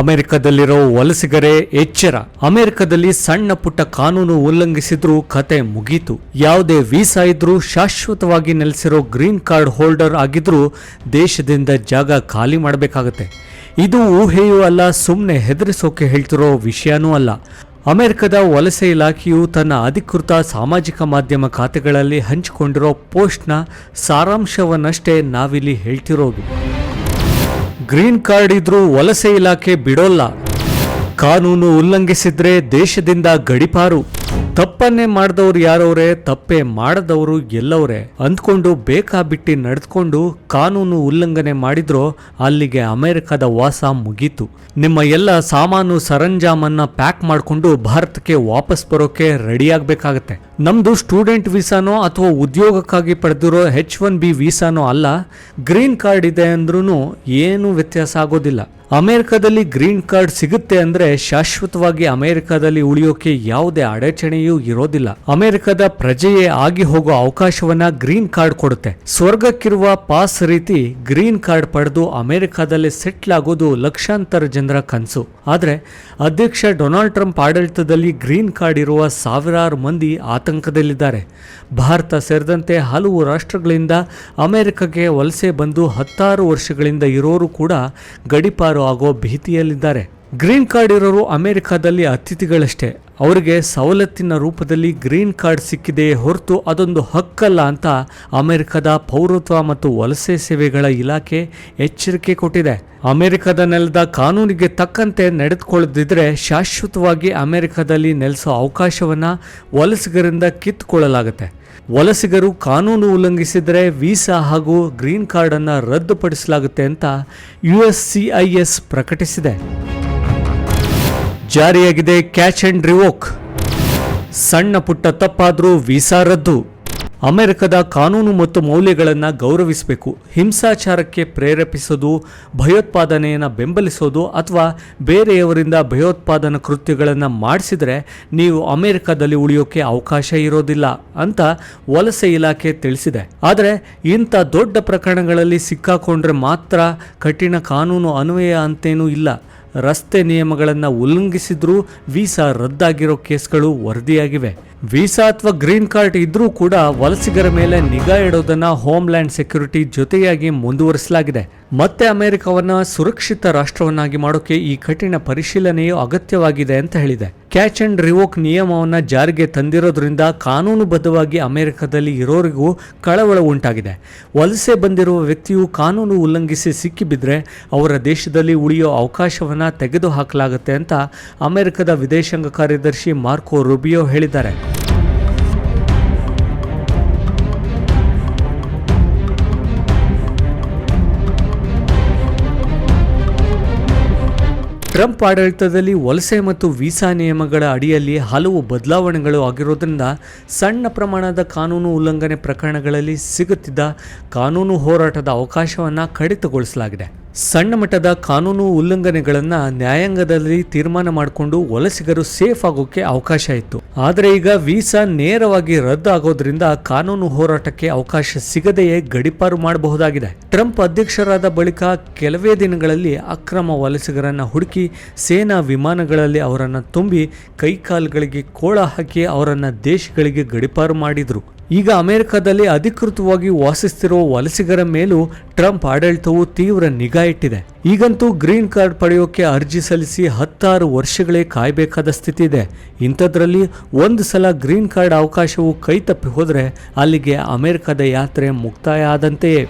ಅಮೆರಿಕದಲ್ಲಿರೋ ವಲಸಿಗರೇ, ಎಚ್ಚರ. ಅಮೆರಿಕದಲ್ಲಿ ಸಣ್ಣ ಪುಟ್ಟ ಕಾನೂನು ಉಲ್ಲಂಘಿಸಿದ್ರೂ ಕತೆ ಮುಗೀತು. ಯಾವುದೇ ವೀಸಾ ಇದ್ರೂ ಶಾಶ್ವತವಾಗಿ ನೆಲೆಸಿರೋ ಗ್ರೀನ್ ಕಾರ್ಡ್ ಹೋಲ್ಡರ್ ಆಗಿದ್ರೂ ದೇಶದಿಂದ ಜಾಗ ಖಾಲಿ ಮಾಡಬೇಕಾಗತ್ತೆ. ಇದು ಊಹೆಯೂ ಅಲ್ಲ ಸುಮ್ಮನೆ ಹೆದರಿಸೋಕೆ ಹೇಳ್ತಿರೋ ವಿಷಯನೂ ಅಲ್ಲ. ಅಮೆರಿಕದ ವಲಸೆ ಇಲಾಖೆಯು ತನ್ನ ಅಧಿಕೃತ ಸಾಮಾಜಿಕ ಮಾಧ್ಯಮ ಖಾತೆಗಳಲ್ಲಿ ಹಂಚಿಕೊಂಡಿರೋ ಪೋಸ್ಟ್ನ ಸಾರಾಂಶವನ್ನಷ್ಟೇ ನಾವಿಲ್ಲಿ ಹೇಳ್ತಿರೋದು. ಗ್ರೀನ್ ಕಾರ್ಡ್ ಇದ್ರೂ ವಲಸೆ ಇಲಾಖೆ ಬಿಡೋಲ್ಲ. ಕಾನೂನು ಉಲ್ಲಂಘಿಸಿದ್ರೆ ದೇಶದಿಂದ ಗಡಿಪಾರು. ತಪ್ಪನ್ನೇ ಮಾಡಿದವ್ರು ಯಾರವ್ರೆ, ತಪ್ಪೇ ಮಾಡದವರು ಎಲ್ಲವ್ರೆ. ಅಂದ್ಕೊಂಡು ಬೇಕಾಬಿಟ್ಟಿ ನಡೆದುಕೊಂಡು ಕಾನೂನು ಉಲ್ಲಂಘನೆ ಮಾಡಿದ್ರೋ ಅಲ್ಲಿಗೆ ಅಮೆರಿಕದ ವಾಸ ಮುಗೀತು. ನಿಮ್ಮ ಎಲ್ಲ ಸಾಮಾನು ಸರಂಜಾಮನ್ನ ಪ್ಯಾಕ್ ಮಾಡಿಕೊಂಡು ಭಾರತಕ್ಕೆ ವಾಪಸ್ ಬರೋಕೆ ರೆಡಿ ಆಗ್ಬೇಕಾಗತ್ತೆ ನಮ್ದು ಸ್ಟೂಡೆಂಟ್ ವೀಸಾನೋ ಅಥವಾ ಉದ್ಯೋಗಕ್ಕಾಗಿ ಪಡೆದಿರೋ ಹೆಚ್ ಒನ್ ಬಿ ವೀಸಾನೋ ಅಲ್ಲ, ಗ್ರೀನ್ ಕಾರ್ಡ್ ಇದೆ ಅಂದ್ರೂ ಏನು ವ್ಯತ್ಯಾಸ ಆಗೋದಿಲ್ಲ. ಅಮೆರಿಕದಲ್ಲಿ ಗ್ರೀನ್ ಕಾರ್ಡ್ ಸಿಗುತ್ತೆ ಅಂದ್ರೆ ಶಾಶ್ವತವಾಗಿ ಅಮೆರಿಕದಲ್ಲಿ ಉಳಿಯೋಕೆ ಯಾವುದೇ ಅಡಚಣೆಯೂ ಇರೋದಿಲ್ಲ. ಅಮೆರಿಕದ ಪ್ರಜೆಯೇ ಆಗಿ ಹೋಗೋ ಅವಕಾಶವನ್ನ ಗ್ರೀನ್ ಕಾರ್ಡ್ ಕೊಡುತ್ತೆ. ಸ್ವರ್ಗಕ್ಕಿರುವ ಪಾಸ್ ರೀತಿ ಗ್ರೀನ್ ಕಾರ್ಡ್ ಪಡೆದು ಅಮೆರಿಕದಲ್ಲಿ ಸೆಟ್ಲ್ ಆಗೋದು ಲಕ್ಷಾಂತರ ಜನರ ಕನಸು. ಆದ್ರೆ ಅಧ್ಯಕ್ಷ ಡೊನಾಲ್ಡ್ ಟ್ರಂಪ್ ಆಡಳಿತದಲ್ಲಿ ಗ್ರೀನ್ ಕಾರ್ಡ್ ಇರುವ ಸಾವಿರಾರು ಮಂದಿ ಆತಂಕದಲ್ಲಿದ್ದಾರೆ. ಭಾರತ ಸೇರಿದಂತೆ ಹಲವು ರಾಷ್ಟ್ರಗಳಿಂದ ಅಮೆರಿಕಕ್ಕೆ ವಲಸೆ ಬಂದು ಹತ್ತಾರು ವರ್ಷಗಳಿಂದ ಇರೋರು ಕೂಡ ಗಡಿಪಾರು ಆಗೋ ಭೀತಿಯಲ್ಲಿದ್ದಾರೆ. ಗ್ರೀನ್ ಕಾರ್ಡ್ ಇರೋರು ಅಮೆರಿಕದಲ್ಲಿ ಅತಿಥಿಗಳಷ್ಟೇ. ಅವರಿಗೆ ಸವಲತ್ತಿನ ರೂಪದಲ್ಲಿ ಗ್ರೀನ್ ಕಾರ್ಡ್ ಸಿಕ್ಕಿದೆ ಹೊರತು ಅದೊಂದು ಹಕ್ಕಲ್ಲ ಅಂತ ಅಮೆರಿಕದ ಪೌರತ್ವ ಮತ್ತು ವಲಸೆ ಸೇವೆಗಳ ಇಲಾಖೆ ಎಚ್ಚರಿಕೆ ಕೊಟ್ಟಿದೆ. ಅಮೆರಿಕದ ನೆಲದ ಕಾನೂನಿಗೆ ತಕ್ಕಂತೆ ನಡೆದುಕೊಳ್ಳದಿದ್ರೆ ಶಾಶ್ವತವಾಗಿ ಅಮೆರಿಕದಲ್ಲಿ ನೆಲೆಸೋ ಅವಕಾಶವನ್ನ ವಲಸಿಗರಿಂದ ಕಿತ್ತುಕೊಳ್ಳಲಾಗುತ್ತೆ. ವಲಸಿಗರು ಕಾನೂನು ಉಲ್ಲಂಘಿಸಿದರೆ ವೀಸಾ ಹಾಗೂ ಗ್ರೀನ್ ಕಾರ್ಡನ್ನು ರದ್ದುಪಡಿಸಲಾಗುತ್ತೆ ಅಂತ ಯುಎಸ್ಸಿಐಎಸ್ ಪ್ರಕಟಿಸಿದೆ. ಜಾರಿಯಾಗಿದೆ ಕ್ಯಾಚ್ ಅಂಡ್ ರಿವೋಕ್. ಸಣ್ಣ ಪುಟ್ಟ ತಪ್ಪಾದರೂ ವೀಸಾ ರದ್ದು. ಅಮೆರಿಕದ ಕಾನೂನು ಮತ್ತು ಮೌಲ್ಯಗಳನ್ನು ಗೌರವಿಸಬೇಕು, ಹಿಂಸಾಚಾರಕ್ಕೆ ಪ್ರೇರೇಪಿಸೋದು, ಭಯೋತ್ಪಾದನೆಯನ್ನು ಬೆಂಬಲಿಸೋದು ಅಥವಾ ಬೇರೆಯವರಿಂದ ಭಯೋತ್ಪಾದನಾ ಕೃತ್ಯಗಳನ್ನು ಮಾಡಿಸಿದರೆ ನೀವು ಅಮೆರಿಕದಲ್ಲಿ ಉಳಿಯೋಕೆ ಅವಕಾಶ ಇರೋದಿಲ್ಲ ಅಂತ ವಲಸೆ ಇಲಾಖೆ ತಿಳಿಸಿದೆ. ಆದರೆ ಇಂಥ ದೊಡ್ಡ ಪ್ರಕರಣಗಳಲ್ಲಿ ಸಿಕ್ಕಾಕೊಂಡ್ರೆ ಮಾತ್ರ ಕಠಿಣ ಕಾನೂನು ಅನ್ವಯ ಅಂತೇನೂ ಇಲ್ಲ. ರಸ್ತೆ ನಿಯಮಗಳನ್ನು ಉಲ್ಲಂಘಿಸಿದ್ರೂ ವೀಸಾ ರದ್ದಾಗಿರೋ ಕೇಸ್ಗಳು ವರದಿಯಾಗಿವೆ. ವೀಸಾ ಅಥವಾ ಗ್ರೀನ್ ಕಾರ್ಡ್ ಇದ್ರೂ ಕೂಡ ವಲಸಿಗರ ಮೇಲೆ ನಿಗಾ ಇಡೋದನ್ನ ಹೋಮ್ಲ್ಯಾಂಡ್ ಸೆಕ್ಯೂರಿಟಿ ಜೊತೆಯಾಗಿ ಮುಂದುವರಿಸಲಾಗಿದೆ. ಮತ್ತೆ ಅಮೆರಿಕವನ್ನ ಸುರಕ್ಷಿತ ರಾಷ್ಟ್ರವನ್ನಾಗಿ ಮಾಡೋಕೆ ಈ ಕಠಿಣ ಪರಿಶೀಲನೆಯು ಅಗತ್ಯವಾಗಿದೆ ಅಂತ ಹೇಳಿದೆ. ಕ್ಯಾಚ್ ಅಂಡ್ ರಿವೋಕ್ ನಿಯಮವನ್ನ ಜಾರಿಗೆ ತಂದಿರೋದ್ರಿಂದ ಕಾನೂನುಬದ್ಧವಾಗಿ ಅಮೆರಿಕದಲ್ಲಿ ಇರೋರಿಗೂ ಕಳವಳ ಉಂಟಾಗಿದೆ. ವಲಸೆ ಬಂದಿರುವ ವ್ಯಕ್ತಿಯು ಕಾನೂನು ಉಲ್ಲಂಘಿಸಿ ಸಿಕ್ಕಿಬಿದ್ರೆ ಅವರ ದೇಶದಲ್ಲಿ ಉಳಿಯೋ ಅವಕಾಶವನ್ನ ತೆಗೆದುಹಾಕಲಾಗುತ್ತೆ ಅಂತ ಅಮೆರಿಕದ ವಿದೇಶಾಂಗ ಕಾರ್ಯದರ್ಶಿ ಮಾರ್ಕೋ ರುಬಿಯೋ ಹೇಳಿದ್ದಾರೆ. ಟ್ರಂಪ್ ಆಡಳಿತದಲ್ಲಿ ವಲಸೆ ಮತ್ತು ವೀಸಾ ನಿಯಮಗಳ ಅಡಿಯಲ್ಲಿ ಹಲವು ಬದಲಾವಣೆಗಳು ಆಗಿರೋದ್ರಿಂದ ಸಣ್ಣ ಪ್ರಮಾಣದ ಕಾನೂನು ಉಲ್ಲಂಘನೆ ಪ್ರಕರಣಗಳಲ್ಲಿ ಸಿಗುತ್ತಿದ್ದ ಕಾನೂನು ಹೋರಾಟದ ಅವಕಾಶವನ್ನು ಕಡಿತಗೊಳಿಸಲಾಗಿದೆ. ಸಣ್ಣ ಮಟ್ಟದ ಕಾನೂನು ಉಲ್ಲಂಘನೆಗಳನ್ನು ನ್ಯಾಯಾಂಗದಲ್ಲಿ ತೀರ್ಮಾನ ಮಾಡಿಕೊಂಡು ವಲಸಿಗರು ಸೇಫ್ ಆಗೋಕ್ಕೆ ಅವಕಾಶ ಇತ್ತು. ಆದರೆ ಈಗ ವೀಸಾ ನೇರವಾಗಿ ರದ್ದು ಆಗೋದ್ರಿಂದ ಕಾನೂನು ಹೋರಾಟಕ್ಕೆ ಅವಕಾಶ ಸಿಗದೆಯೇ ಗಡಿಪಾರು ಮಾಡಬಹುದಾಗಿದೆ. ಟ್ರಂಪ್ ಅಧ್ಯಕ್ಷರಾದ ಬಳಿಕ ಕೆಲವೇ ದಿನಗಳಲ್ಲಿ ಅಕ್ರಮ ವಲಸಿಗರನ್ನ ಹುಡುಕಿ ಸೇನಾ ವಿಮಾನಗಳಲ್ಲಿ ಅವರನ್ನು ತುಂಬಿ ಕೈಕಾಲುಗಳಿಗೆ ಕೋಳ ಹಾಕಿ ಅವರನ್ನು ದೇಶಗಳಿಗೆ ಗಡಿಪಾರು ಮಾಡಿದ್ರು. ಈಗ ಅಮೆರಿಕದಲ್ಲಿ ಅಧಿಕೃತವಾಗಿ ವಾಸಿಸ್ತಿರುವ ವಲಸಿಗರ ಮೇಲೂ ಟ್ರಂಪ್ ಆಡಳಿತವು ತೀವ್ರ ನಿಗಾ ಇಟ್ಟಿದೆ. ಈಗಂತೂ ಗ್ರೀನ್ ಕಾರ್ಡ್ ಪಡೆಯೋಕೆ ಅರ್ಜಿ ಸಲ್ಲಿಸಿ ಹತ್ತಾರು ವರ್ಷಗಳೇ ಕಾಯಬೇಕಾದ ಸ್ಥಿತಿ ಇದೆ. ಇಂಥದ್ರಲ್ಲಿ ಒಂದು ಸಲ ಗ್ರೀನ್ ಕಾರ್ಡ್ ಅವಕಾಶವು ಕೈತಪ್ಪಿ ಹೋದರೆ ಅಲ್ಲಿಗೆ ಅಮೆರಿಕದ ಯಾತ್ರೆ ಮುಕ್ತಾಯ ಆದಂತೆಯೇ.